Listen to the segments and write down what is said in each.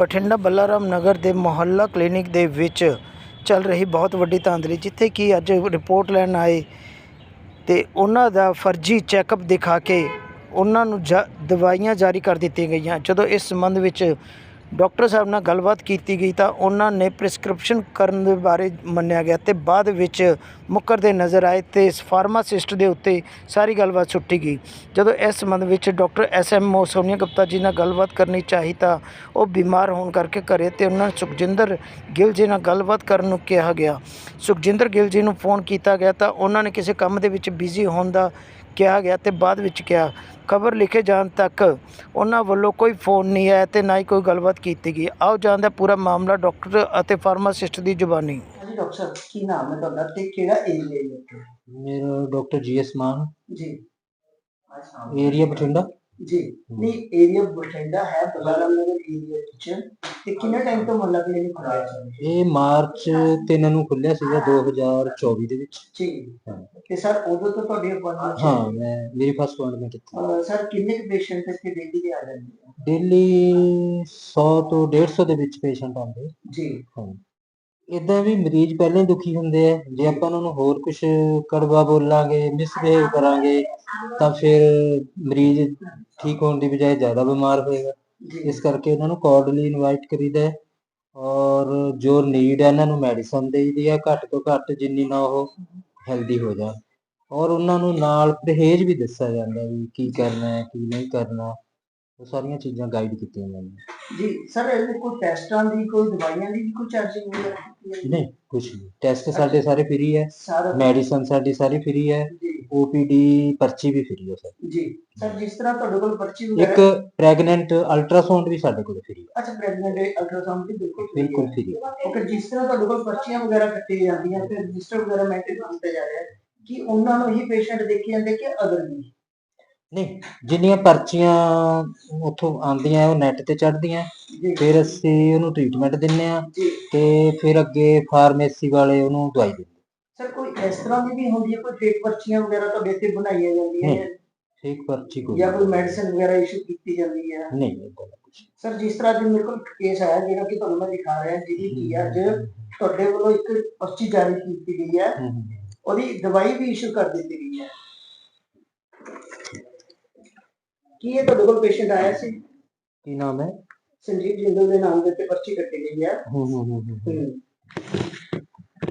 ਬਠਿੰਡਾ ਬੱਲਾਰਾਮ ਨਗਰ ਦੇ ਮੁਹੱਲਾ ਕਲੀਨਿਕ ਦੇ ਵਿੱਚ ਚੱਲ ਰਹੀ ਬਹੁਤ ਵੱਡੀ ਧਾਂਦਲੀ, ਜਿੱਥੇ ਕਿ ਅੱਜ ਰਿਪੋਰਟ ਲੈਣ ਆਏ ਤੇ ਉਹਨਾਂ ਦਾ ਫਰਜ਼ੀ ਚੈੱਕਅਪ ਦਿਖਾ ਕੇ ਉਹਨਾਂ ਨੂੰ ਜਾ- ਦਵਾਈਆਂ ਜਾਰੀ ਕਰ ਦਿੱਤੀਆਂ ਗਈਆਂ। ਜਦੋਂ ਇਸ ਸੰਬੰਧ ਵਿੱਚ ਡਾਕਟਰ ਸਾਹਿਬ ਨਾਲ ਗੱਲਬਾਤ ਕੀਤੀ ਗਈ ਤਾਂ ਉਹਨਾਂ ਨੇ ਪ੍ਰਿਸਕ੍ਰਿਪਸ਼ਨ ਕਰਨ ਦੇ ਬਾਰੇ ਮੰਨਿਆ ਗਿਆ ਤੇ ਬਾਅਦ ਵਿੱਚ ਮੁੱਕਰਦੇ ਨਜ਼ਰ ਆਏ ਤੇ ਇਸ ਫਾਰਮਾਸਿਸਟ ਦੇ ਉੱਤੇ ਸਾਰੀ ਗੱਲਬਾਤ ਸੁੱਟੀ ਗਈ। ਜਦੋਂ ਇਸ ਸੰਬੰਧ ਵਿੱਚ doctor S M O Sonia Gupta ji ਨਾਲ ਗੱਲਬਾਤ ਕਰਨੀ ਚਾਹੀ ਤਾਂ ਉਹ ਬਿਮਾਰ ਹੋਣ ਕਰਕੇ ਘਰੇ ਤੇ ਉਹਨਾਂ ਸੁਖਜਿੰਦਰ ਗਿੱਲ ਜੀ ਨਾਲ ਗੱਲਬਾਤ ਕਰਨ ਨੂੰ ਕਿਹਾ ਗਿਆ। ਸੁਖਜਿੰਦਰ ਗਿੱਲ ਜੀ ਨੂੰ ਫੋਨ ਕੀਤਾ ਗਿਆ ਤਾਂ ਉਹਨਾਂ ਨੇ ਕਿਸੇ ਕੰਮ ਦੇ ਵਿੱਚ ਬਿਜ਼ੀ ਹੋਣ ਦਾ ਕਿਹਾ ਗਿਆ ਤੇ ਬਾਅਦ ਵਿੱਚ ਕਿਹਾ ਖਬਰ ਲਿਖੇ ਜਾਣ ਤੱਕ ਉਹਨਾਂ ਵੱਲੋਂ ਕੋਈ ਫੋਨ ਨਹੀਂ ਆਇਆ ਤੇ ਨਾ ਹੀ ਕੋਈ ਗੱਲਬਾਤ ਕੀਤੀ ਗਈ। ਆਓ ਜਾਣਦੇ ਹਾਂ ਪੂਰਾ ਮਾਮਲਾ ਡਾਕਟਰ ਅਤੇ ਫਾਰਮਾਸਿਸਟ ਦੀ ਜ਼ੁਬਾਨੀ। ਜੀ ਡਾਕਟਰ ਸਾਹਿਬ ਕੀ ਨਾਮ ਹੈ ਤੁਹਾਡਾ ਤੇ ਕਿਹੜਾ ਏਰੀਆ ਹੈ ਇੱਥੇ ਮੇਰਾ ਡਾਕਟਰ ਜੀਐਸ ਮਾਨ। ਜੀ। ਏਰੀਆ ਬਠਿੰਡਾ। ਜੀ ਨਹੀਂ ਏਰੀਆ ਬਠਿੰਡਾ ਹੈ ਬਲਾਰਾਮ ਨਗਰ ਏਰੀਆ ਵਿੱਚ। ਤੇ ਕਿੰਨਾ ਟਾਈਮ ਤੋਂ ਮੁਹੱਲਾ ਕਲੀਨਿਕ ਖੁੱਲਿਆ ਹੈ? ਇਹ ਮਾਰਚ 3 ਨੂੰ ਖੁੱਲਿਆ ਸੀਗਾ 2024 ਦੇ ਵਿੱਚ। ਜੀ। ਹਾਂ। ਤੇ ਸਰ ਉਦੋਂ ਤੋਂ ਤੁਹਾਡੀ ਅਪਾਇੰਟਮੈਂਟ ਹਾਂ ਮੈਂ ਮੇਰੀ ਫਸਟ ਅਪਾਇੰਟਮੈਂਟ ਇੱਥੇ। ਸਰ ਕਿੰਨੇ ਪੇਸ਼ੈਂਟ ਇੱਥੇ ਡੇਲੀ ਦੇ ਆ ਜਾਂਦੇ ਡੇਲੀ 100 ਤੋਂ 150 ਦੇ ਵਿੱਚ ਪੇਸ਼ੈਂਟ ਆਉਂਦੇ। ਜੀ। ਇਦਾਂ ਵੀ ਮਰੀਜ਼ ਪਹਿਲਾਂ ਹੀ ਦੁਖੀ ਹੁੰਦੇ ਆ। ਜੇ ਆਪਾਂ ਉਹਨਾਂ ਨੂੰ ਹੋਰ ਕੁਝ ਕੜਵਾ ਬੋਲਾਂਗੇ ਮਿਸਬਿਹੇਵ ਕਰਾਂਗੇ, ਤਾਂ ਫਿਰ ਮਰੀਜ਼ ਠੀਕ ਹੋਣ ਦੀ ਬਜਾਏ ਜ਼ਿਆਦਾ ਬਿਮਾਰ ਹੋਏਗਾ। ਇਸ ਕਰਕੇ ਉਹਨਾਂ ਨੂੰ ਕੋਰਡਲੀ ਇਨਵਾਈਟ ਕਰੀਦਾ ਹੈ। ਔਰ ਜੋ ਨੀਡ ਹੈ, ਇਹਨਾਂ ਨੂੰ ਮੈਡੀਸਨ ਦੇਈਦੀ ਹੈ, ਘੱਟ ਤੋਂ ਘੱਟ ਜਿੰਨੀ ਨਾ ਉਹ ਹੈਲਦੀ ਹੋ ਜਾਣ। ਔਰ ਉਹਨਾਂ ਨੂੰ ਨਾਲ ਪਰਹੇਜ਼ ਵੀ ਦੱਸਿਆ ਜਾਂਦਾ ਵੀ ਕੀ ਕਰਨਾ ਹੈ, ਕੀ ਨਹੀਂ ਕਰਨਾ। ਉਹ ਸਾਰੀਆਂ ਚੀਜ਼ਾਂ ਗਾਈਡ ਕੀਤੀਆਂ ਜਾਂਦੀਆਂ ਜੀ ਸਰ ਇਹਦੇ ਕੋਈ ਟੈਸਟਾਂ ਦੀ ਕੋਈ ਦਵਾਈਆਂ ਦੀ ਵੀ ਕੋਈ ਚਾਰਜਿੰਗ ਵਗੈਰਾ ਕੀਤੀ ਹੈ? ਨਹੀਂ ਕੁਝ ਨਹੀਂ। ਟੈਸਟ ਸਾਡੇ ਸਾਰੇ ਫ੍ਰੀ ਹੈ। ਸਾਰਾ ਮੈਡੀਸਨ ਸਾਡੀ ਸਾਰੀ ਫ੍ਰੀ ਹੈ। ਜੀ। ਓਪੀਡੀ ਪਰਚੀ ਵੀ ਫ੍ਰੀ ਹੈ ਸਰ। ਜੀ। ਸਰ ਜਿਸ ਤਰ੍ਹਾਂ ਤੁਹਾਡੇ ਕੋਲ ਪਰਚੀ ਇੱਕ ਵਗੈਰਾ ਪ੍ਰੈਗਨੈਂਟ ਅਲਟਰਾਸਾਊਂਡ ਵੀ ਸਾਡੇ ਕੋਲ ਫ੍ਰੀ ਹੈ। ਅੱਛਾ ਪ੍ਰੈਗਨੈਂਟ ਅਲਟਰਾਸਾਊਂਡ ਦੀ ਬਿਲਕੁਲ free ਹੈ। ਬਿਲਕੁਲ ਫ੍ਰੀ ਓਕੇ ਜਿਸ ਤਰ੍ਹਾਂ ਤੁਹਾਡੇ ਕੋਲ ਪਰਚੀਆਂ ਵਗੈਰਾ ਕੱਟੀ ਜਾਂਦੀਆਂ ਤੇ ਰਜਿਸਟਰ ਵਗੈਰਾ ਮੇਨਟੇਨ ਕੀਤਾ ਜਾ ਰਿਹਾ ਹੈ ਕਿ ਉਹਨਾਂ ਨੂੰ ਹੀ ਪੇਸ਼ੈਂਟ ਦੇਖੇ ਜਾਂਦੇ ਕਿ ਅਦਰ ਵੀ ਨਹੀਂ ਜਿੰਨੀਆਂ ਪਰਚੀਆਂ ਉੱਥੋਂ ਆਉਂਦੀਆਂ ਉਹ ਨੈਟ ਤੇ ਚੜ੍ਹਦੀਆਂ। ਜੀ। ਫਿਰ ਅਸੀਂ ਉਹਨੂੰ ਟ੍ਰੀਟਮੈਂਟ ਦਿੰਨੇ ਆ ਜੀ। ਤੇ ਫਿਰ ਅੱਗੇ ਫਾਰਮੇਸੀ ਵਾਲੇ ਉਹਨੂੰ ਦਵਾਈ ਦਿੰਦੇ ਸਰ ਕੋਈ ਇਸ ਤਰ੍ਹਾਂ ਦੀ ਵੀ ਹੁੰਦੀ ਹੈ ਕੋਈ ਫੇਕ ਪਰਚੀਆਂ ਵਗੈਰਾ ਤੁਹਾਡੇ ਇੱਥੇ ਬਣਾਈਆਂ ਜਾਂਦੀਆਂ ਹੈ ਠੀਕ ਪਰਚੀ ਕੋਈ ਜਾਂ ਕੋਈ ਮੈਡੀਸਿਨ ਵਗੈਰਾ ਇਸ਼ੂ ਕੀਤੀ ਜਾਂਦੀ ਹੈ? ਨਹੀਂ ਏਦਾਂ ਦਾ ਕੁਛ ਸਰ ਜਿਸ ਤਰ੍ਹਾਂ ਅੱਜ ਮੇਰੇ ਕੋਲ ਕੇਸ ਆਇਆ ਜਿਹੜਾ ਕਿ ਤੁਹਾਨੂੰ ਮੈਂ ਦਿਖਾ ਰਿਹਾ ਜਿਹਦੀ ਕੀ ਅੱਜ ਤੁਹਾਡੇ ਵੱਲੋਂ ਇੱਕ ਪਰਚੀ ਜਾਰੀ ਕੀਤੀ ਗਈ ਹੈ। ਹਮ। ਉਹਦੀ ਦਵਾਈ ਵੀ ਇਸ਼ੂ ਕਰ ਦਿੱਤੀ ਗਈ ਹੈ। ਕੀ ਇਹ ਤੁਹਾਡੇ ਕੋਲ ਪੇਸ਼ੈਂਟ ਆਇਆ ਸੀ ਕੀ ਨਾਮ ਹੈ ਸੰਜੀਵ ਜਿੰਦਲ ਦੇ ਨਾਮ ਦੇ ਉੱਤੇ ਪਰਚੀ ਕੱਟੀ ਗਈ ਹੈ ਹਮ, ਹਮ, ਹਮ, ਹਮ, ਹਮ।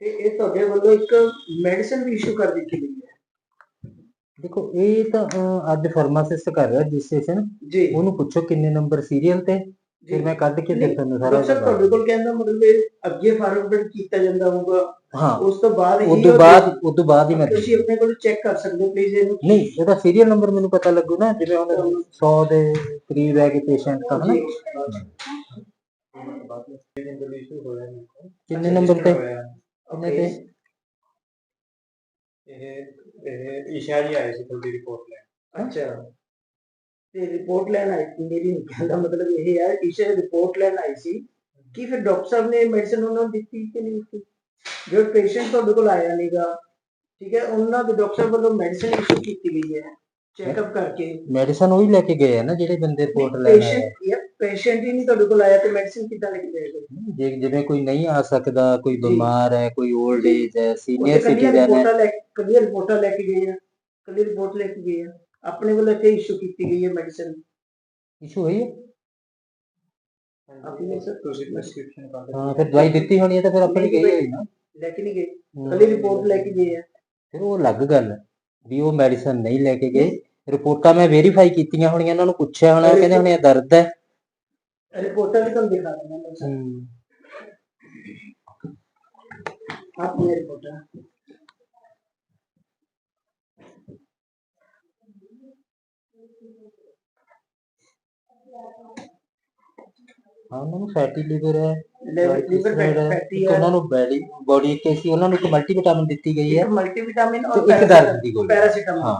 ਤੇ ਇਹ ਤੁਹਾਡੇ ਵੱਲੋਂ ਇੱਕ ਮੈਡੀਸਿਨ ਵੀ ਇਸ਼ੂ ਕਰ ਦਿੱਤੀ ਗਈ ਹੈ ਦੇਖੋ ਇਹ ਤਾਂ ਅਹ, ਅੱਜ ਫਾਰਮਾਸਿਸਟ ਕਰ ਰਿਹਾ ਰਜਿਸਟ੍ਰੇਸ਼ਨ ਜੀ ਉਹਨੂੰ ਪੁੱਛੋ ਕਿੰਨੇ ਨੰਬਰ ਸੀਰੀਅਲ ਤੇ ਫਿਰ ਮੈਂ ਕੱਢ ਕੇ ਫਿਰ ਤੁਹਾਨੂੰ ਸਾਰਾ ਡਾਕਟਰ ਤੁਹਾਡੇ ਕੋਲ ਕਹਿੰਦਾ ਮਤਲਬ ਇਹ ਅੱਗੇ ਫਾਰਵਰਡ ਕੀਤਾ ਜਾਂਦਾ ਹੋਊਗਾ ਹਾਂ। ਉਸ ਤੋਂ ਬਾਅਦ ਹੀ ਉਸ ਤੋਂ ਬਾਅਦ ਉਸ ਤੋਂ ਬਾਅਦ ਹੀ ਮੈਂ ਤੁਸੀਂ ਆਪਣੇ ਕੋਲ ਚੈੱਕ ਕਰ ਸਕਦੇ ਹੋ ਪਲੀਜ਼ ਇਹਨੂੰ ਨਹੀਂ ਇਹਦਾ ਸੀਰੀਅਲ ਨੰਬਰ ਮੈਨੂੰ ਪਤਾ ਲੱਗੂ ਨਾ ਜਿਵੇਂ ਹੁਣ 100 ਦੇ ਕਰੀਬ ਹੈ ਕਿ ਪੇਸ਼ੈਂਟ ਤਾਂ ਹਨਾ? ਜੀ ਕਿੰਨੇ ਨੰਬਰ ਤੇ? ਕਿੰਨੇ ਤੇ? ਇਹ ਇਹ ਜੀ ਆਏ ਸੀ ਤੁਹਾਡੀ ਰਿਪੋਰਟ ਲੈਣ। ਅੱਛਾ। ਤੇ ਰਿਪੋਰਟ ਲੈਣ ਆਈ ਸੀ ਮੇਰੀ ਕਹਿਣ ਦਾ ਮਤਲਬ ਇਹ ਹੈ ਇਸੇ ਰਿਪੋਰਟ ਲੈਣ ਆਈ ਸੀ ਕਿ ਫਿਰ ਡਾਕਟਰ ਸਾਹਿਬ ਨੇ ਮੈਡੀਸਨ ਉਹਨਾਂ ਨੂੰ ਦਿੱਤੀ ਕਿ ਨਹੀਂ ਦਿੱਤੀ? ਜੋ ਪੇਸ਼ੈਂਟ ਤੁਹਾਡੇ ਕੋਲ ਆਇਆ ਨਹੀਂਗਾ ਠੀਕ ਹੈ ਉਹਨਾਂ ਦੇ ਡਾਕਟਰ ਵੱਲੋਂ ਮੈਡੀਸਨ ਇਸ਼ੂ ਕੀਤੀ ਗਈ ਹੈ ਚੈੱਕਅਪ ਕਰਕੇ। ਮੈਡੀਸਨ ਉਹੀ ਲੈ ਕੇ ਗਏ ਆ ਨਾ ਜਿਹੜੇ ਬੰਦੇ ਰਿਪੋਰਟ ਲੈਣ ਆਏ ਆ। ਪੇਸ਼ੈਂਟ ਪੇਸ਼ੈਂਟ ਹੀ ਨਹੀਂ ਤੁਹਾਡੇ ਕੋਲ ਆਇਆ ਤੇ ਮੈਡੀਸਨ ਕਿੱਦਾਂ ਲਿਖ ਦੇਗਾ ਜੇ ਜਿਵੇਂ ਕੋਈ ਨਹੀਂ ਆ ਸਕਦਾ ਕੋਈ। ਬਿਮਾਰ ਹੈ ਕੋਈ 올ਡ ਏਜ ਹੈ ਸੀਨੀਅਰ ਸਿਟੀਜ਼ਨ ਹੈ ਰਿਪੋਰਟਾਂ ਲੈ ਕੱਲੀਆਂ ਰਿਪੋਰਟਾਂ ਲੈ ਕੇ ਗਏ ਆ ਕੱਲੀ ਰਿਪੋਰਟ ਲੈ ਕੇ ਗਏ ਆ। ਆਪਣੇ ਵੱਲੋਂ ਇੱਥੇ ਇਸ਼ੂ ਕੀਤੀ ਗਈ ਹੈ ਮੈਡੀਸਨ ਇਸ਼ੂ ਹੋਈ ਹੈ? ਆਪਣੀ ਸਰ ਤੁਸੀਂ ਪ੍ਰੈਸਕ੍ਰਿਪਸ਼ਨ ਕਰ ਹਾਂ ਫਿਰ ਦਵਾਈ ਦਿੱਤੀ ਹੋਣੀ ਹੈ ਤਾਂ ਫਿਰ ਆਪਣੀ ਗਈ ਹੋਈ ਨਾ। ਲੈ ਕੇ ਨਹੀਂ ਗਏ। ਕੱਲੀ ਰਿਪੋਰਟ ਲੈ ਕੇ ਗਏ ਆ। ਫਿਰ ਉਹ ਅਲੱਗ ਗੱਲ ਹੈ ਵੀ ਉਹ ਮੈਡੀਸਨ ਨਹੀਂ ਲੈ ਕੇ ਗਏ। ਰਿਪੋਰਟਾਂ ਮੈਂ ਵੈਰੀਫਾਈ ਕੀਤੀਆਂ ਹੋਣੀਆਂ ਉਹਨਾਂ ਨੂੰ ਪੁੱਛਿਆ ਹੋਣਾ ਕਹਿੰਦੇ ਹੋਣੇ ਇਹ ਦਰਦ ਹੈ। ਰਿਪੋਰਟਾਂ ਵੀ ਤੁਹਾਨੂੰ ਦਿਖਾ ਦਿੰਦਾ ਹਮ, ਆਪਣੀ ਰਿਪੋਰਟਾਂ? ਹਾਂ ਉਹਨਾਂ ਨੂੰ ਫੈਟੀ ਲੀਵਰ ਹੈ ਲੀਵਰ ਫੈਟੀ ਹੈ ਉਹਨਾਂ ਨੂੰ ਬੈਡੀ ਬੋਡੀ ਕੇ ਸੀ ਉਹਨਾਂ ਨੂੰ ਇੱਕ ਮਲਟੀਵਿਟਾਮਿਨ ਦਿੱਤੀ ਗਈ ਹੈ। ਮਲਟੀਵਿਟਾਮਿਨ ਔਰ ਇੱਕ ਦਰਦ ਦੀ ਗੋਲੀ ਪੈਰਾਸੀਟਾਮੋਲ ਹਾਂ।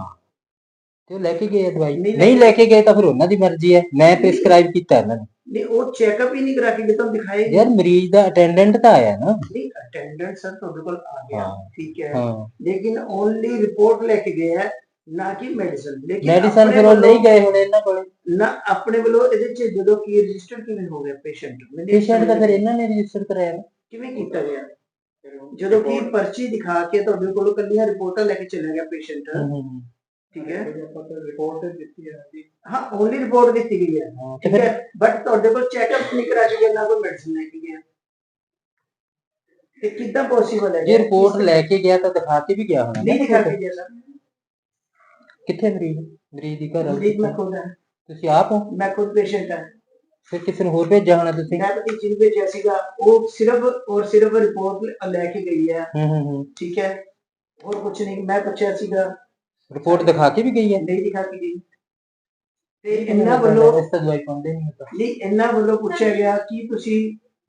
ਤੇ ਉਹ ਲੈ ਕੇ ਗਏ ਦਵਾਈ। ਨਹੀਂ ਲੈ ਕੇ ਗਏ ਤਾਂ ਫਿਰ ਉਹਨਾਂ ਦੀ ਮਰਜ਼ੀ ਹੈ। ਮੈਂ ਪ੍ਰਿਸਕ੍ਰਾਈਬ ਕੀਤਾ ਇਹਨਾਂ ਨੂੰ। ਨਹੀਂ ਉਹ ਚੈੱਕਅਪ ਹੀ ਨਹੀਂ ਕਰਾ ਕੇ ਤੁਹਾਨੂੰ ਦਿਖਾਏ ਯਾਰ ਮਰੀਜ਼ ਦਾ ਅਟੈਂਡੈਂਟ ਤਾਂ ਆਇਆ ਨਾ। ਨਹੀਂ ਅਟੈਂਡੈਂਟ ਸਰ ਤੁਹਾਡੇ ਕੋਲ ਆ ਗਿਆ। ਠੀਕ ਹੈ। ਹਾਂ। ਲੇਕਿਨ ਓਨਲੀ ਰਿਪੋਰਟ ਲੈ ਕੇ ਗਏ ਹੈ ਨਾ ਕਿ ਮੈਡੀਸਨ ਲੇਕਿਨ ਮੈਡੀਸਨ ਫਿਰ ਉਹ ਨਹੀਂ ਗਏ ਹੁਣ ਇਹਨਾਂ ਕੋਲੇ। ਨਾ ਆਪਣੇ ਵੱਲੋਂ ਇਹਦੇ ਚ ਜਦੋਂ ਕੀ ਰਜਿਸਟਰ ਕਿਵੇਂ ਹੋ ਗਿਆ ਪੇਸ਼ੈਂਟ ਪੇਸ਼ੈਂਟ ਤਾਂ ਫਿਰ ਇਹਨਾਂ ਨੇ ਰਜਿਸਟਰ ਕਰਾਇਆ ਨਾ। ਕਿਵੇਂ ਕੀਤਾ ਗਿਆ? ਜਦੋਂ ਕਿ ਪਰਚੀ ਦਿਖਾ ਕੇ ਤੁਹਾਡੇ ਕੋਲੋਂ ਕੱਲੀਆਂ ਰਿਪੋਰਟਾਂ ਲੈ ਕੇ ਚਲਾ ਗਿਆ ਪੇਸ਼ੈਂਟ ਹੂੰ ਹੂੰ ਹੂੰ। ਠੀਕ ਹੈ। ਰਿਪੋਰਟ ਦਿੱਤੀ ਹੈ ਹਾਂ ਓਨਲੀ ਰਿਪੋਰਟ ਦਿੱਤੀ ਗਈ ਹੈ। ਤੇ ਠੀਕ ਹੈ। ਬਟ ਤੁਹਾਡੇ ਕੋਲ ਚੈੱਕਅਪ ਨਹੀਂ ਕਰਾ ਕੇ ਗਿਆ ਨਾ ਕੋਈ ਮੈਡੀਸਨ ਲੈ ਕੇ ਗਿਆ। ਇਹ ਕਿੱਦਾਂ ਪੋਸੀਬਲ ਹੈ? ਜੇ ਰਿਪੋਰਟ ਲੈ ਕੇ ਗਿਆ ਤਾਂ ਦਿਖਾ ਕੇ ਵੀ ਗਿਆ ਹੋਣਾ। ਨਹੀਂ ਦਿਖਾ ਕੇ ਗਿਆ ਸਰ ਕਿੱਥੇ ਮਰੀਜ਼ ਮਰੀਜ਼ ਦੀ ਘਰ ਵਾਲੀ ਮਰੀਜ਼ ਮੈਂ ਖੁਦ ਹਾਂ ਤੁਸੀਂ ਆਪ ਹੋ? ਮੈਂ ਖੁਦ ਪੇਸ਼ੈਂਟ ਹਾਂ ਫਿਰ ਕਿਸੇ ਨੂੰ ਹੋਰ ਭੇਜਿਆ ਹੋਣਾ ਤੁਸੀਂ? ਮੈਂ ਪਤੀ ਚੀਜ਼ ਭੇਜਿਆ ਸੀਗਾ ਉਹ ਸਿਰਫ ਔਰ ਸਿਰਫ ਰਿਪੋਰਟ ਲੈ ਕੇ ਗਈ ਹੈ। ਹੂੰ ਹੂੰ ਹੂੰ। ਠੀਕ ਹੈ? ਹੋਰ ਕੁਝ ਨਹੀਂ ਮੈਂ ਪੁੱਛਿਆ ਸੀਗਾ। ਰਿਪੋਰਟ ਦਿਖਾ ਕੇ ਵੀ ਗਈ ਹੈ? ਨਹੀਂ ਦਿਖਾ ਕੇ ਗਈ। ਤੇ ਇਹਨਾਂ ਵੱਲੋਂ ਇਸ ਤਾਂ ਦਵਾਈ ਪਾਉਂਦੇ ਨਹੀਂ ਤਾਂ ਨਹੀਂ ਇਹਨਾਂ ਵੱਲੋਂ ਪੁੱਛਿਆ ਗਿਆ ਕਿ ਤੁਸੀਂ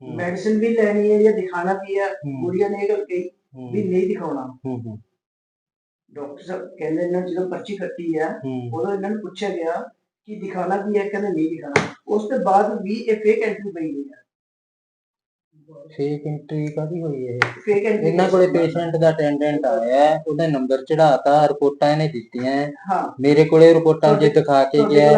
ਮੈਡੀਸਿਨ ਵੀ ਲੈਣੀ ਹੈ ਜਾਂ ਦਿਖਾਣਾ ਵੀ ਹੈ। ਕੁੜੀਆਂ ਨੇ ਇਹ ਗੱਲ ਕਹੀ ਹੂੰ, ਵੀ ਨਹੀਂ ਦਿਖਾਉਣਾ। ਹੂੰ, ਹੂੰ, ਡਾਕਟਰ ਸਾਹਿਬ ਕਹਿੰਦੇ ਇਹਨਾਂ ਜਦੋਂ ਪਰਚੀ ਕੱਟੀ ਆ। ਉਦੋਂ ਇਹਨਾਂ ਨੂੰ ਪੁੱਛਿਆ ਗਿਆ ਕਿ ਦਿਖਾਣਾ ਵੀ ਹੈ ਕਹਿੰਦੇ ਨਹੀਂ ਦਿਖਾਣਾ। ਉਸ ਤੋਂ ਬਾਅਦ ਵੀ ਇਹ ਫੇਕ ਐਂਟਰੀ ਪਈ ਹੋਈ ਹੈ ਫੇਕ ਐਂਟਰੀ ਕਾਦੀ ਹੋਈ ਹੈ ਫੇਕ ਐਂਟਰੀ ਇਹਨਾਂ ਕੋਲੇ ਪੇਸ਼ੈਂਟ ਦਾ ਅਟੈਂਡੈਂਟ ਆਇਆ ਹੈ, ਉਹਦਾ ਨੰਬਰ ਚੜਾਤਾ ਰਿਪੋਰਟਾਂ ਇਹਨੇ ਦਿੱਤੀਆਂ। ਮੇਰੇ ਕੋਲੇ ਰਿਪੋਰਟਾਂ ਜੇ ਦਿਖਾ ਕੇ ਗਿਆ।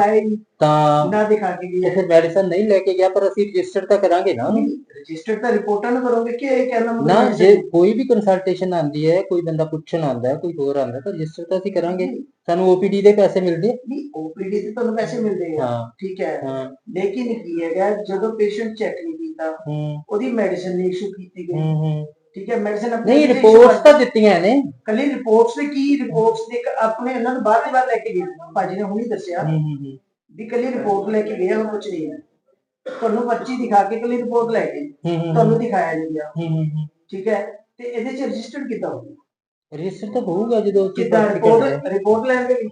ਤਾਂ ਨਾ ਦਿਖਾ ਕੇ ਗਿਆ ਫਿਰ ਮੈਡੀਸਨ ਨਹੀਂ ਲੈ ਕੇ ਗਿਆ ਪਰ ਅਸੀਂ ਰਜਿਸਟਰ ਤਾਂ ਕਰਾਂਗੇ ਨਾ। ਉਹਨੂੰ। ਰਜਿਸਟਰ ਤਾਂ ਰਿਪੋਰਟਾਂ ਨੂੰ ਕਰੋਗੇ ਕਿ ਇਹ ਕਹਿਣਾ ਨਾ ਜੇ ਕੋਈ ਵੀ ਕੰਸਲਟੇਸ਼ਨ ਆਂਦੀ ਹੈ ਕੋਈ ਬੰਦਾ ਪੁੱਛਣ ਆਂਦਾ ਹੈ ਕੋਈ ਹੋਰ ਆਂਦਾ ਤਾਂ ਰਜਿਸਟਰ ਤਾਂ ਅਸੀਂ ਕਰਾਂਗੇ। ਸਾਨੂੰ ਓਪੀਡੀ ਦੇ ਪੈਸੇ ਮਿਲਦੇ ਆ। ਨਹੀਂ ਓਪੀਡੀ ਤੇ ਤੁਹਾਨੂੰ ਪੈਸੇ ਮਿਲਦੇ ਆ। ਹਾਂ। ਠੀਕ ਹੈ। ਹਾਂ। ਲੇਕਿਨ ਕੀ ਹੈਗਾ ਜਦੋਂ ਪੇਸ਼ੈਂਟ ਚੈੱਕ ਨਹੀਂ ਕੀਤਾ ਹੂੰ। ਉਹਦੀ ਮੈਡੀਸਿਨ ਨਹੀਂ ਇਸ਼ੂ ਕੀਤੀ ਗਈ। ਹੂੰ ਹੂੰ। ਠੀਕ ਹੈ ਮੈਡੀਸਿਨ ਆਪਣੀ ਨਹੀਂ ਰਿਪੋਰਟਸ ਤਾਂ ਦਿੱਤੀਆਂ ਨੇ। ਕੱਲੀ ਰਿਪੋਰਟਸ ਦੇ ਕੀ ਰਿਪੋਰਟਸ ਦੇ ਇੱਕ ਆਪਣੇ ਇਹਨਾਂ ਨੂੰ ਬਾਅਦ ਦੀ ਬਾਅਦ ਲੈ ਕੇ ਗਏ। ਭਾਜੀ ਨੇ ਹੁਣੀ ਦੱਸਿਆ। ਹੂੰ ਹੂੰ ਹੂੰ। ਵੀ ਕੱਲੀ ਰਿਪੋਰਟ ਲੈ ਕੇ ਗਏ ਹੋਰ ਕੁਝ ਨਹੀਂ ਹੈ। ਤੁਹਾਨੂੰ ਪਰਚੀ ਦਿਖਾ ਕੇ ਕੱਲੀ ਰਿਪੋਰਟ ਲੈ ਹੂੰ ਤੁਹਾਨੂੰ ਦਿਖਾਇਆ ਨਹੀਂ ਗਿਆ ਠੀਕ ਹੈ? ਤੇ ਇਹਦੇ ਚ ਰਜਿਸਟਰਡ ਕਿੱਦਾਂ ਹੋਊਗਾ? ਰਜਿਸਟਰ ਤਾਂ ਹੋਊਗਾ ਜਦੋਂ ਕਿੱਦਾਂ ਰਿਪੋਰਟ ਰਿਪੋਰਟ ਲੈਣ ਦੇ ਲਈ?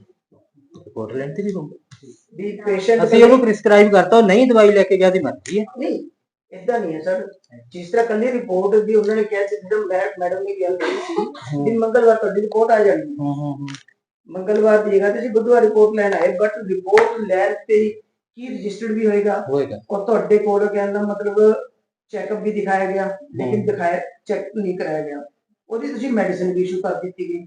ਰਿਪੋਰਟ ਲੈਣ ਤੇ ਵੀ ਹੋਊਗਾ। ਵੀ ਪੇਸ਼ੈਂਟ ਅਸੀਂ ਉਹਨੂੰ ਪ੍ਰਿਸਕ੍ਰਾਈਬ ਕਰਤਾ ਉਹ ਨਹੀਂ ਦਵਾਈ ਲੈ ਕੇ ਗਿਆ ਦੀ ਮਰਜ਼ੀ ਹੈ। ਨਹੀਂ ਇਦਾਂ ਨਹੀਂ ਹੈ ਸਰ। ਜਿਸ ਤਰ੍ਹਾਂ ਕੱਲੀ ਰਿਪੋਰਟ ਦੀ ਉਹਨਾਂ ਨੇ ਕਿਹਾ ਸੀ ਜਦੋਂ ਮੈਡਮ ਨੇ ਗੱਲ ਕਹੀ ਸੀ ਕਿ ਮੰਗਲਵਾਰ ਤੁਹਾਡੀ ਰਿਪੋਰਟ ਆ ਜਾਣੀ। ਹੈ। ਮੰਗਲਵਾਰ ਦੀ ਜਗ੍ਹਾ ਤੇ ਅਸੀਂ ਬੁੱਧਵਾਰ ਰਿਪੋਰਟ ਲੈਣ ਆਏ ਬਟ ਰਿਪੋਰਟ ਲੈਣ ਤੇ ਕੀ ਰਜਿਸਟਰਡ ਵੀ ਹੋਏਗਾ? ਹੋਏਗਾ। ਔਰ ਤੁਹਾਡੇ ਕੋਲ ਕਹਿਣ ਦਾ ਮਤਲਬ ਚੈੱਕਅਪ ਵੀ ਦਿਖਾਇਆ ਗਿਆ ਲੇਕਿਨ। ਦਿਖਾਇਆ ਚੈੱਕ ਨਹੀਂ ਕਰਾਇਆ ਗਿਆ। ਉਹਦੀ ਤੁਸੀਂ ਮੈਡੀਸਿਨ ਵੀ ਇਸ਼ੂ ਕਰ ਦਿੱਤੀ ਗਈ।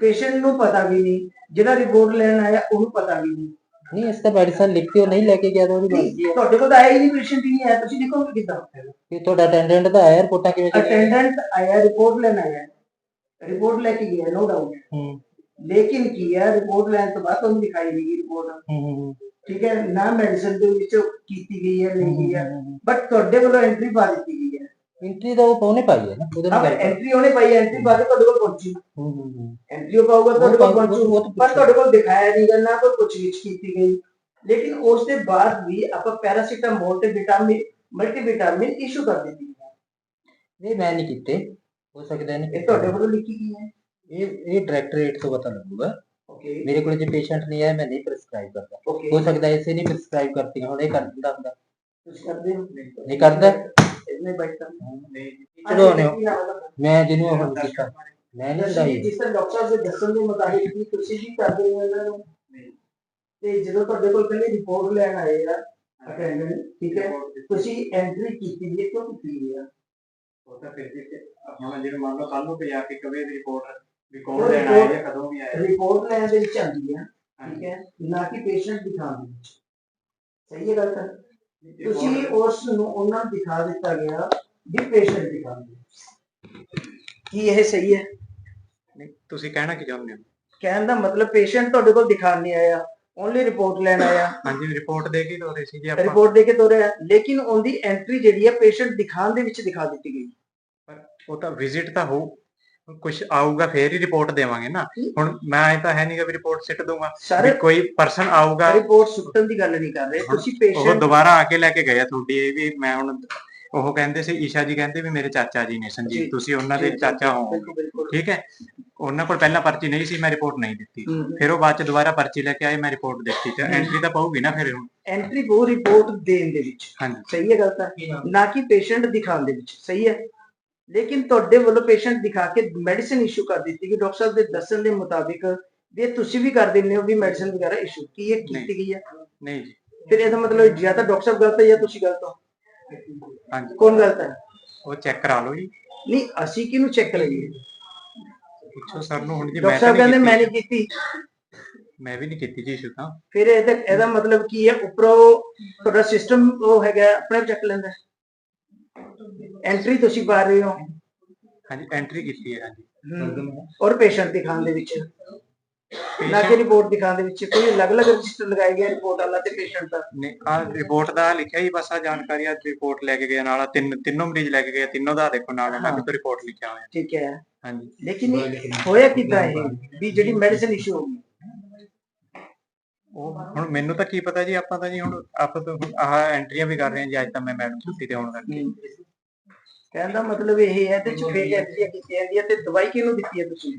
ਪੇਸ਼ੈਂਟ ਨੂੰ ਪਤਾ ਵੀ ਨਹੀਂ ਜਿਹੜਾ ਰਿਪੋਰਟ ਲੈਣ ਆਇਆ ਉਹਨੂੰ ਪਤਾ ਵੀ ਨਹੀਂ। ਨਹੀਂ ਇਸ ਤਾਂ ਮੈਡੀਸਨ ਲਿਖ ਕੇ ਉਹ ਨਹੀਂ ਲੈ ਕੇ ਗਿਆ ਤਾਂ ਉਹਦੀ ਮਰਜ਼ੀ ਹੈ। ਤੁਹਾਡੇ ਕੋਲ ਤਾਂ ਆਇਆ ਹੀ ਨਹੀਂ ਪੇਸ਼ੈਂਟ ਹੀ ਨਹੀਂ ਆਇਆ ਤੁਸੀਂ ਦੇਖੋਗੇ ਕਿੱਦਾਂ ਕਿ ਤੁਹਾਡਾ ਅਟੈਂਡੈਂਟ ਤਾਂ ਆਇਆ ਰਿਪੋਰਟਾਂ ਕਿਵੇਂ ਅਟੈਂਡੈਂਟ ਆਇਆ ਰਿਪੋਰਟ ਲੈਣ ਆਇਆ। ਰਿਪੋਰਟ ਲੈ ਕੇ ਗਿਆ ਨੋ ਡਾਊਟ ਹੂੰ। ਲੇਕਿਨ ਕੀ ਹੈ ਰਿਪੋਰਟ ਲੈਣ ਤੋਂ ਬਾਅਦ ਉਹਨੂੰ ਦਿਖਾਈ ਨਹੀਂ ਗਈ ਰਿਪੋਰਟ ਹੂੰ ਹੂੰ ਠੀਕ ਹੈ ਨਾ ਮੈਡੀਸਿਨ ਦੇ ਵਿੱਚ ਕੀਤੀ ਗਈ ਹੈ ਨਹੀਂ ਗਈ ਹੈ ਹੂੰ ਬਟ ਤੁਹਾਡੇ ਵੱਲੋਂ ਐਂਟਰੀ ਪਾ ਦਿੱਤੀ ਗਈ ਹੈ ਐਂਟਰੀ ਤਾਂ ਉਹ ਪਾਉਣੇ ਪਾਈ ਹੈ ਨਾ ਉਹਦੇ ਨਾਲ ਹਾਂ ਗੱਲ ਕਰ ਐਂਟਰੀ ਉਹਨੇ ਪਾਈ ਐਂਟਰੀ ਪਾ ਕੇ ਤੁਹਾਡੇ ਕੋਲ ਪਹੁੰਚੀ ਹੂੰ ਹੂੰ ਹੂੰ ਐਂਟਰੀ ਉਹ ਪਾਊਗਾ ਤੁਹਾਡੇ ਕੋਲ ਉਹ ਤਾਂ- ਪਹੁੰਚੂ ਉਹ ਤਾਂ ਪਰ ਤੁਹਾਡੇ ਕੋਲ ਦਿਖਾਇਆ ਨਹੀਂ ਗਿਆ ਨਾ ਕੋਈ ਪੁੱਛ ਗਿੱਛ ਕੀਤੀ ਗਈ ਲੇਕਿਨ ਉਸ ਦੇ ਬਾਅਦ ਵੀ ਆਪਾਂ ਪੈਰਾਸੀਟਾਮੋਲ ਤੇ ਵਿਟਾਮਿਨ ਮਲਟੀਵਿਟਾਮਿਨ ਇਸ਼ੂ ਕਰ ਦਿੱਤੀ ਹੈ ਇਹ ਮੈਂ ਨਹੀਂ ਕੀਤੇ ਹੋ ਸਕਦਾ ਇਹਨੇ ਇਹ ਕੀਤੇ ਤੁਹਾਡੇ ਵੱਲੋਂ ਲਿਖੀ ਗਈ ਹੈ ਇਹ ਇਹ ਡਾਇਰੈਕਟਰੇਟ ਤੋਂ ਪਤਾ ਲੱਗੂਗਾ। ਓਕੇ ਮੇਰੇ ਕੋਲ ਜੇ ਪੇਸ਼ੈਂਟ ਨਹੀਂ ਆਇਆ ਮੈਂ ਨਹੀਂ ਪ੍ਰਿਸਕ੍ਰਾਈਬ ਕਰਦਾ। ਓਕੇ ਹੋ ਸਕਦਾ ਇਸੇ ਨਹੀਂ ਪ੍ਰਿਸਕ੍ਰਾਈਬ ਕਰਤੀ ਹੁਣ ਇਹ ਕਰ ਦਿੰਦਾ ਹੁੰਦਾ। ਤੁਸੀਂ ਕਰਦੇ ਹੋ? ਨਹੀਂ ਕਰਦਾ। ਇਤਨੇ ਬੈਠਾ ਚਲੋ ਆਨੇ ਮੈਂ ਜਿਹਨੂੰ ਉਹ ਕੀਤਾ। ਮੈਂ ਨਹੀਂ ਲੜਾਈ ਜਿਸ ਤਰ੍ਹਾਂ ਡਾਕਟਰ ਦੇ ਦੱਸਣ ਦੇ ਮੁਤਾਬਿਕ ਵੀ ਤੁਸੀਂ ਵੀ ਕਰਦੇ ਹੋ ਇਹਨਾਂ ਨੂੰ? ਤੇ ਜਦੋਂ ਤੁਹਾਡੇ ਕੋਲ ਪਹਿਲੇ ਰਿਪੋਰਟ ਲੈਣ ਆਏ ਆ ਅਟੈਂਡੈਂਟ ਠੀਕ ਹੈ? ਤੁਸੀਂ ਐਂਟਰੀ ਕੀਤੀ ਹੈ ਕਿਉਂ ਕੀਤੀ ਹੈ ਉਹ ਤਾਂ ਫਿਰ ਵੀ ਕਿ- ਹੁਣ ਜਿਵੇਂ ਮੰਨ ਲਓ ਕੱਲ ਨੂੰ ਕੋਈ ਆ ਕੇ ਕਵੇ ਵੀ ਰਿਪੋਰਟ ਵੀ ਕੌਣ ਲੈਣ ਆਇਆ report- ਜਾਂ ਕਦੋਂ ਵੀ ਆਇਆ ਰਿਪੋਰਟ ਲੈਣ ਦੇ ਵਿੱਚ ਆਉਂਦੀ ਹੈ ਠੀਕ ਹੈ? ਨਾ ਕਿ ਪੇਸ਼ੈਂਟ ਦਿਖਾਉਣ ਦੇ ਵਿੱਚ। ਸਹੀ ਹੈ ਗੱਲ ਤਾਂ? ਤੁਸੀਂ ਉਸ ਨੂੰ ਉਹਨਾਂ ਨੂੰ ਦਿਖਾ ਦਿੱਤਾ ਗਿਆ ਵੀ ਪੇਸ਼ੈਂਟ ਦਿਖਾਉਂਦੇ ਕੀ ਇਹ ਸਹੀ ਹੈ? ਨਹੀਂ ਤੁਸੀਂ ਕਹਿਣਾ ਕੀ ਚਾਹੁੰਦੇ ਹੋ? ਕਹਿਣ ਦਾ ਮਤਲਬ ਪੇਸ਼ੈਂਟ ਤੁਹਾਡੇ ਕੋਲ ਦਿਖਾਉਣ ਨਹੀਂ ਆਇਆ ਓਨਲੀ ਰਿਪੋਰਟ ਲੈਣ ਆਇਆ। ਹਾਂਜੀ ਰਿਪੋਰਟ ਦੇ ਕੇ ਤੋਰੇ ਸੀ ਜੀ ਆਪਾਂ। ਰਿਪੋਰਟ ਦੇ ਕੇ ਤੋਰਿਆ ਲੇਕਿਨ ਉਹਦੀ ਐਂਟਰੀ ਜਿਹੜੀ ਹੈ ਪੇਸ਼ੈਂਟ ਦਿਖਾਉਣ ਦੇ ਵਿੱਚ ਦਿਖਾ ਦਿੱਤੀ ਗਈ। ਉਹ ਤਾਂ ਵਿਜ਼ਿਟ ਤਾਂ ਹੋ ਕੁਝ ਆਊਗਾ ਫੇਰ ਹੀ ਰਿਪੋਰਟ ਦੇਵਾਂਗੇ ਨਾ। ਹੁਣ ਮੈਂ ਐ ਤਾਂ ਹੈ ਨਹੀਂਗਾ ਵੀ ਰਿਪੋਰਟ ਸਿੱਟ ਦੂੰਗਾ ਵੀ ਕੋਈ ਪਰਸਨ ਆਊਗਾ। ਰਿਪੋਰਟ ਸੁੱਟਣ ਦੀ ਗੱਲ ਨਹੀਂ ਕਰ ਰਹੇ। ਤੁਸੀਂ ਉਹ ਪੇਸ਼ੈਂਟ ਦੁਬਾਰਾ ਆ ਕੇ ਲੈ ਕੇ ਗਏ ਤੁਹਾਡੀ ਇਹ ਵੀ ਮੈਂ ਹੁਣ ਉਹ ਕਹਿੰਦੇ ਸੀ ਈਸ਼ਾ ਜੀ ਕਹਿੰਦੇ ਵੀ ਮੇਰੇ ਚਾਚਾ ਜੀ ਨੇ। ਸੰਜੀਤ ਤੁਸੀਂ ਉਹਨਾਂ ਦੇ ਚਾਚਾ ਹੋ। ਠੀਕ ਹੈ? ਉਹਨਾਂ ਕੋਲ ਪਹਿਲਾਂ ਪਰਚੀ ਨਹੀਂ ਸੀ ਮੈਂ ਰਿਪੋਰਟ ਨਹੀਂ ਦਿੱਤੀ। ਫਿਰ ਉਹ ਬਾਅਦ ਚ ਦੁਬਾਰਾ ਪਰਚੀ ਲੈ ਕੇ ਆਏ ਮੈਂ ਰਿਪੋਰਟ ਦਿੱਤੀ। ਤੇ ਐਂਟਰੀ ਤਾਂ ਪਾਊਗੀ ਨਾ ਫਿਰ ਹੁਣ। ਐਂਟਰੀ ਉਹ ਰਿਪੋਰਟ ਦੇਣ ਦੇ ਵਿੱਚ। ਹਾਂਜੀ। ਸਹੀ ਹੈ ਗੱਲ ਤਾਂ। ਨਾ ਕਿ ਪੇਸ਼ੈਂਟ ਦਿਖਾਉਣ ਦੇ ਵਿੱਚ। ਸਹੀ ਹੈ? ਲੇਕਿਨ ਤੁਹਾਡੇ ਵੱਲੋਂ ਪੇਸ਼ੈਂਟ ਦਿਖਾ ਕੇ ਮੈਡੀਸਿਨ ਇਸ਼ੂ ਕਰ ਦਿੱਤੀ ਕਿ ਡਾਕਟਰ ਸਾਹਿਬ ਦੇ ਦੱਸਣ ਦੇ ਮੁਤਾਬਿਕ ਵੀ ਤੁਸੀਂ ਵੀ ਕਰ ਦਿੰਦੇ ਹੋ ਵੀ ਮੈਡੀਸਿਨ ਵਗੈਰਾ ਇਸ਼ੂ ਕੀ ਇਹ ਕੀਤੀ ਗਈ ਹੈ ਨਹੀਂ ਜੀ। ਫਿਰ ਇਹਦਾ ਮਤਲਬ ਜਾਂ ਤਾਂ ਡਾਕਟਰ ਸਾਹਿਬ ਗਲਤ ਹੈ ਜਾਂ ਤੁਸੀਂ ਗਲਤ ਹੋ। ਹਾਂਜੀ। ਕੌਣ ਗਲਤ ਹੈ? ਉਹ ਚੈੱਕ ਕਰਾ ਲਓ ਜੀ। ਨਹੀਂ ਅਸੀਂ ਕਿਹਨੂੰ ਚੈੱਕ ਕਰਾਈਏ? ਪੁੱਛੋ ਸਰ ਨੂੰ ਹੁਣ ਜੀ ਡਾਕਟਰ ਮੈਂ ਸਾਹਿਬ ਤਾਂ ਕਹਿੰਦੇ ਮੈਂ। ਨਹੀਂ ਕੀਤੀ। ਮੈਂ ਵੀ ਨਹੀਂ ਕੀਤੀ ਜੀ ਇਸ਼ੂ ਤਾਂ। ਫਿਰ ਇਹਦਾ ਇਹਦਾ ਮਤਲਬ ਕੀ ਹੈ? ਉੱਪਰੋਂ ਤੁਹਾਡਾ ਸਿਸਟਮ ਉਹ ਹੈਗਾ ਆਪਣੇ ਆਪ ਚੱਕ ਲੈਂਦਾ ਐਂਟਰੀ ਤੁਸੀਂ ਪਾ ਰਹੇ ਹੋ? ਹਾਂਜੀ ਐਂਟਰੀ ਕੀਤੀ ਹੈ ਹਾਂਜੀ। ਔਰ ਪੇਸ਼ੈਂਟ ਦਿਖਾਉਣ ਦੇ ਵਿੱਚ? ਨਾ ਕਿ ਰਿਪੋਰਟ ਦਿਖਾਉਣ ਦੇ ਵਿੱਚ? ਕੋਈ ਅਲੱਗ-ਅਲੱਗ ਰਜਿਸਟਰ ਲਗਾਇਆ ਗਿਆ ਰਿਪੋਰਟ ਵਾਲਾ ਤੇ ਪੇਸ਼ੈਂਟ ਦਾ? ਨੇ ਆ ਰਿਪੋਰਟ ਦਾ ਲਿਖਿਆ ਹੀ ਬਸ ਆ ਜਾਣਕਾਰੀ ਆ ਰਿਪੋਰਟ ਲੈ ਕੇ ਗਏ ਨਾਲ ਆਹ ਤਿੰਨ ਤਿੰਨੋਂ ਮਰੀਜ਼ ਲੈ ਕੇ ਗਏ ਤਿੰਨੋਂ ਦਾ ਦੇਖੋ ਨਾਲ ਅਲੱਗ ਤੋਂ ਰਿਪੋਰਟ ਲਿਖਿਆ ਹੋਇਆ। ਠੀਕ ਹੈ। ਹਾਂਜੀ। ਲੇਕਿਨ ਹੋਇਆ ਕਿੱਦਾਂ ਇਹ? ਵੀ ਜਿਹੜੀ ਮੈਡੀਸਿਨ ਇਸ਼ੂ ਹੋ ਗਈ? ਉਹ ਹੁਣ ਮੈਨੂੰ ਤਾਂ ਕੀ ਪਤਾ ਜੀ ਆਪਾਂ ਤਾਂ ਜੀ ਹੁਣ ਆਪਾਂ ਤਾਂ ਹੁਣ ਆਹ ਐਂਟਰੀਆਂ ਵੀ ਕਰ ਰਹੇ ਹਾਂ ਜੀ ਅੱਜ ਤਾਂ ਮੈਂ ਮੈਡਮ ਛੁੱਟੀ ਤੇ ਹੋਣ ਕਰਕੇ ਕਹਿਣ ਦਾ ਮਤਲਬ ਇਹ ਹੈ ਤੇ ਫੇਕ ਐਂਟਰੀਆਂ ਕੀਤੀਆਂ ਜਾਂਦੀਆਂ ਤੇ ਦਵਾਈ ਕਿਹਨੂੰ ਦਿੱਤੀ ਹੈ ਤੁਸੀਂ?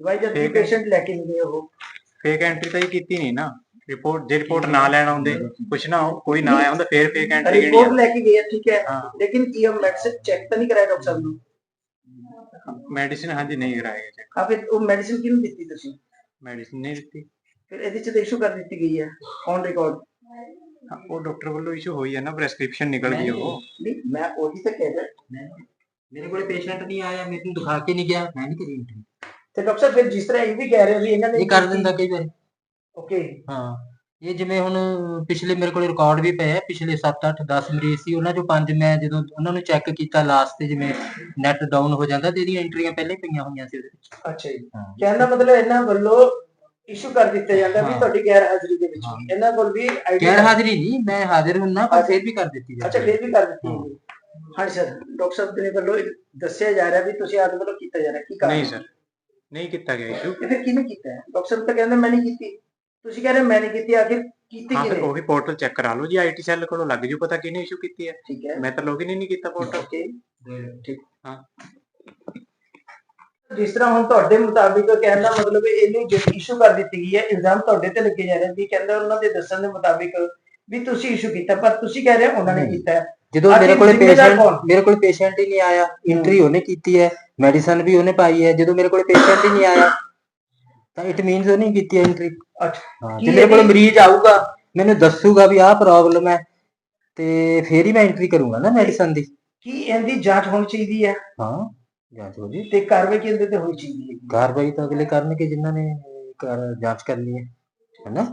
ਦਵਾਈ ਜਦ Fake ਪੇਸ਼ੈਂਟ ਲੈ ਕੇ ਗਏ ਉਹ। ਫੇਕ ਐਂਟਰੀ ਤਾਂ ਜੀ ਕੀਤੀ ਨਹੀਂ ਨਾ। ਰਿਪੋਰਟ ਜੇ ਰਿਪੋਰਟ ਨਾ ਲੈਣ ਆਉਂਦੇ ਕੁਛ ਨਾ ਕੋਈ ਨਾ ਆਇਆ ਹੁੰਦਾ ਫੇਰ ਫੇਕ ਐਂਟਰੀ ਕਿਹੜੀ ਰਿਪੋਰਟ ਲੈ ਕੇ ਗਏ ਆ, ਠੀਕ ਹੈ। ਹਾਂ। ਲੇਕਿਨ ਉਹ ਮੈਡੀਸਿਨ ਚੈੱਕ ਤਾਂ ਨਹੀਂ ਕਰਾਇਆ ਡਾਕਟਰ ਸਾਹਿਬ ਨੂੰ? ਮੈਡੀਸਿਨ ਹਾਂਜੀ ਨਹੀਂ ਕਰਾਏਗਾ ਚੈੱਕ ਆ ਫਿਰ ਉਹ ਮੈਡੀਸਿਨ ਕਿਹਨੂੰ ਦਿੱਤੀ ਤੁਸੀਂ? ਮੈਡੀਸਿਨ ਨਹੀਂ ਦਿੱਤੀ। ਫਿਰ ਇਹਦੇ ਚ ਤਾਂ ਇਸ਼ੂ ਕਰ ਦਿੱਤੀ ਗਈ ਹੈ ਔਨ ਰਿਕਾਰਡ ਹਾਂ, ਉਹ ਡਾਕਟਰ ਵੱਲੋਂ ਇਸ਼ੂ ਹੋਈ ਹੈ ਨਾ ਪ੍ਰੈਸਕ੍ਰਿਪਸ਼ਨ ਨਿਕਲ ਗਈ ਉਹ। ਨਹੀਂ ਮੈਂ ਉਹੀ ਤਾਂ ਕਹਿ ਰਿਹਾ ਮੇਰੇ ਕੋਲੇ ਪੇਸ਼ੈਂਟ ਨਹੀਂ ਆਇਆ ਮੈਨੂੰ ਦਿਖਾ ਕੇ ਨਹੀਂ ਗਿਆ ਮੈਂ ਨਹੀਂ ਕਰੀ entry। ਤੇ ਡਾਕਟਰ ਸਾਹਿਬ ਫਿਰ ਜਿਸ ਤਰ੍ਹਾਂ ਇਹ ਵੀ ਕਹਿ ਰਹੇ ਹੋ ਵੀ ਇਹਨਾਂ ਨੇ ਇਹ ਕਰ ਦਿੰਦਾ ਕਈ ਵਾਰੀ। ਓਕੇ ਹਾਂ ਇਹ ਜਿਵੇਂ ਹੁਣ ਪਿਛਲੇ ਮੇਰੇ ਕੋਲ ਰਿਕਾਰਡ ਵੀ ਪਏ ਆ ਪਿਛਲੇ 7 8 10 ਮਰੀਜ਼ ਸੀ ਉਹਨਾਂ ਚੋਂ ਪੰਜ ਮੈਂ ਜਦੋਂ ਉਹਨਾਂ ਨੂੰ ਚੈੱਕ ਕੀਤਾ ਲਾਸਟ ਤੇ ਜਿਵੇਂ ਨੈਟ ਡਾਊਨ ਹੋ ਜਾਂਦਾ ਤੇ ਇਹਦੀਆਂ ਐਂਟਰੀਆਂ ਪਹਿਲੇ ਹੀ ਪਈਆਂ ਹੋਈਆਂ ਸੀ ਉਹਦੇ ਵਿੱਚ। ਅੱਛਾ ਜੀ। ਹਾਂ। ਕਹਿਣ ਦਾ ਮਤਲਬ ਇਹਨਾਂ ਵੱਲੋਂ ਇਸ਼ੂ ਕਰ ਦਿੱਤਾ ਜਾਂਦਾ ਵੀ ਹਾਂ। ਤੁਹਾਡੀ ਗੈਰ ਹਾਜ਼ਰੀ ਦੇ ਵਿੱਚ। ਹਾਂ। ਇਹਨਾਂ ਕੋਲ ਵੀ ਆਈਡੀ ਗੈਰ ਹਾਜ਼ਰੀ ਨਹੀਂ ਮੈਂ ਹਾਜ਼ਰ ਹੁੰਨਾ ਪਰ ਫਿਰ ਵੀ ਕਰ ਦਿੱਤੀ ਅੱਛਾ ਜਾਂਦੀ ਫਿਰ ਵੀ ਕਰ ਦਿੱਤੀ ਹੈ। ਹਾਂਜੀ ਸਰ ਡਾਕਟਰ ਸਾਹਿਬ ਦੇ ਵੱਲੋਂ ਇਹ ਦੱਸਿਆ ਜਾ ਰਿਹਾ ਵੀ ਤੁਸੀਂ ਆਪ ਵੱਲੋਂ ਕੀਤਾ ਜਾ ਰਿਹਾ ਕੀ ਕਰ ਨਹੀਂ ਸਰ ਨਹੀਂ ਕੀਤਾ ਗਿਆ ਇਸ਼ੂ ਇਹ ਫਿਰ ਕਿਹਨੇ ਕੀਤਾ ਹੈ? ਡਾਕਟਰ ਸਾਹਿਬ ਤਾਂ ਕਹਿੰਦੇ ਮੈਂ ਨਹੀਂ ਕੀਤੀ। ਤੁਸੀਂ ਕਹਿ ਰਹੇ ਮੈਂ ਨਹੀਂ ਕੀਤੀ ਆਖਿਰ ਕੀਤੀ ਹਾਂ ਫਿਰ ਕਿਹਨੇ? ਉਹ ਵੀ ਪੋਰਟਲ ਚੈੱਕ ਕਰਾ ਲਓ ਜੀ ਆਈਟੀ ਸੈੱਲ ਕੋਲੋਂ ਲੱਗ ਜੂ ਪਤਾ ਕਿਹਨੇ ਇਸ਼ੂ ਕੀਤੀ ਹੈ। ਠੀਕ ਹੈ। ਮੈਂ ਤਾਂ ਲੌਗਇਨ ਹੀ ਨਹੀਂ ਕੀਤਾ ਪੋਰਟਲ। ਓਕੇ। ਠੀਕ ਹਾਂ। ਜਿਸ ਤਰ੍ਹਾਂ ਹੁਣ ਤੁਹਾਡੇ ਮੁਤਾਬਿਕ ਕਹਿਣ ਦਾ ਮਤਲਬ ਇਹਨੂੰ ਜਿਹੜੀ ਇਸ਼ੂ ਕਰ ਦਿੱਤੀ ਗਈ ਹੈ ਇਲਜ਼ਾਮ ਤੁਹਾਡੇ ਤੇ ਲੱਗੇ ਜਾ ਰਹੇ ਵੀ ਕਹਿੰਦੇ ਉਹਨਾਂ ਦੇ ਦੱਸਣ ਦੇ ਮੁਤਾਬਿਕ ਵੀ ਤੁਸੀਂ ਇਸ਼ੂ ਕੀਤਾ ਪਰ ਤੁਸੀਂ ਕਹਿ ਰਹੇ ਉਹਨਾਂ ਨੇ। ਕੀਤਾ ਜਦੋਂ ਮੇਰੇ ਕੋਲੇ ਪੇਸ਼ੈਂਟ? ਮੇਰੇ ਕੋਲ ਪੇਸ਼ੈਂਟ ਹੀ ਨਹੀਂ ਆਇਆ ਐਂਟਰੀ ਉਹਨੇ ਕੀਤੀ ਹੈ ਮੈਡੀਸਨ ਵੀ ਉਹਨੇ ਪਾਈ ਹੈ ਜਦੋਂ ਮੇਰੇ ਕੋਲੇ ਪੇਸ਼ੈਂਟ ਹੀ ਨਹੀਂ ਆਇਆ ਤਾਂ ਇਟ ਮੀਨਸ ਉਹਨੇ ਕੀਤੀ ਐਂਟਰੀ ਅੱਛਾ। ਜੇ ਮੇਰੇ ਕੋਲ ਮਰੀਜ਼ ਆਊਗਾ ਮੈਨੂੰ ਦੱਸੂਗਾ ਵੀ ਆਹ ਪ੍ਰੋਬਲਮ ਹੈ ਤੇ ਫੇਰ ਹੀ ਮੈਂ ਐਂਟਰੀ ਕਰੂੰਗਾ ਨਾ ਮੈਡੀਸਨ ਦੀ। ਕੀ ਇਹਦੀ ਜਾਂਚ ਹੋਣੀ ਚਾਹੀਦੀ ਹੈ? ਹਾਂ। ਜਾਂਚ ਹੋ ਜੀ ਤੇ ਕਾਰਵਾਈ ਕਿਹਦੇ ਤੇ ਹੋਣੀ ਚਾਹੀਦੀ ਹੈ? ਕਾਰਵਾਈ ਤਾਂ ਅਗਲੇ ਕਰਨਗੇ ਜਿਨ੍ਹਾਂ ਨੇ ਕਰ ਜਾਂਚ ਕਰਨੀ ਹੈ ਹੈ ਨਾ?